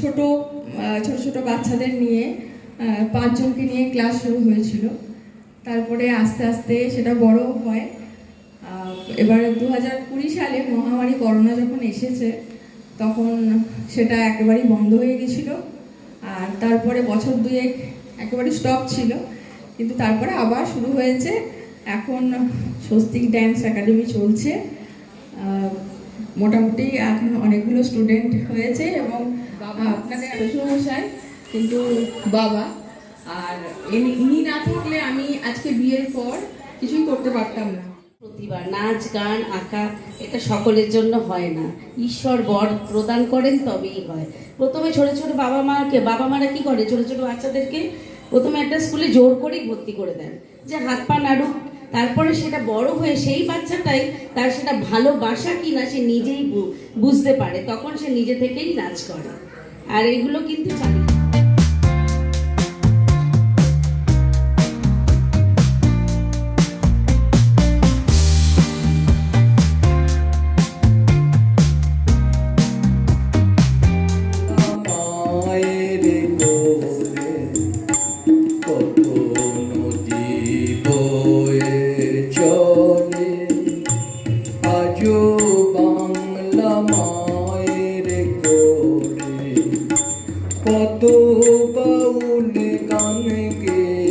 ছোট আহ, ছোট ছোট বাচ্চাদের নিয়ে পাঁচজনকে নিয়ে ক্লাস শুরু হয়েছিল। তারপরে আস্তে আস্তে সেটা বড় হয়। এবার দু হাজার কুড়ি সালে মহামারী করোনা যখন এসেছে তখন সেটা একেবারেই বন্ধ হয়ে গেছিল। আর তারপরে বছর দুয়েক একেবারে স্টপ ছিল। কিন্তু তারপরে আবার শুরু হয়েছে। এখন স্বস্তিক ড্যান্স একাডেমি চলছে। মোটামুটি এখন অনেকগুলো স্টুডেন্ট হয়েছে এবং বাবা আপনাদের শ্বশুরমশাই কিন্তু বাবা আর ইনি ইনি না থাকলে আমি আজকে বিয়ের পর কিছুই করতে পারতাম না। প্রতিভা নাচ গান আঁকা এটা সকলের জন্য হয় না। ঈশ্বর বর প্রদান করেন তবেই হয়। প্রথমে ছোট ছোট বাবা মাকে বাবা মারা কি করে? ছোট ছোট বাচ্চাদেরকে প্রথমে একটা স্কুলে জোর করেই ভর্তি করে দেন। যে হাত পা নাড়ুক তারপরে সেটা বড় হয়ে সেই বাচ্চাটাই তার সেটা ভালোবাসা কি না সে নিজেই বুঝতে পারে, তখন সে নিজে থেকেই নাচ করে। আর এগুলো কিন্তু চালিয়ে কত বাউল গান গে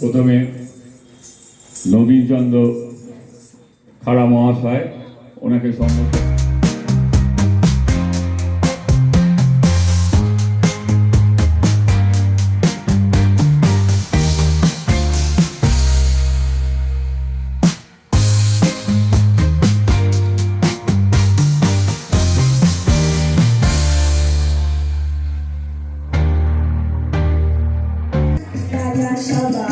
প্রথমে নবীনচন্দ্র খাড়া মহাশয় ওনাকে সম্মত রাজা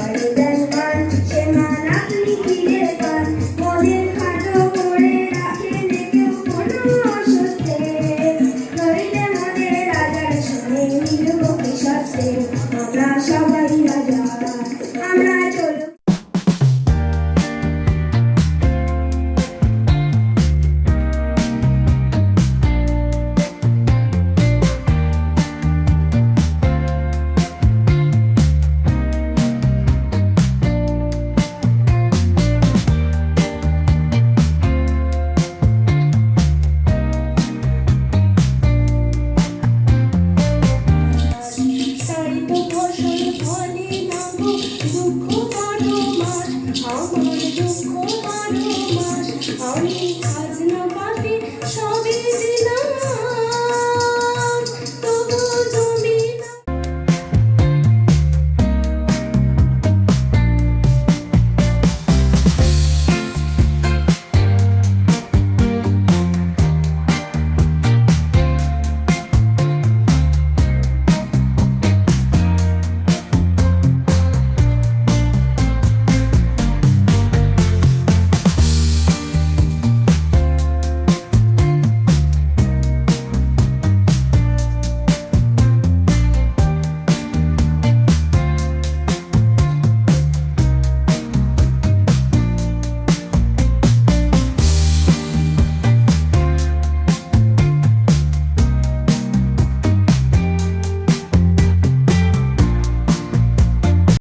啊级的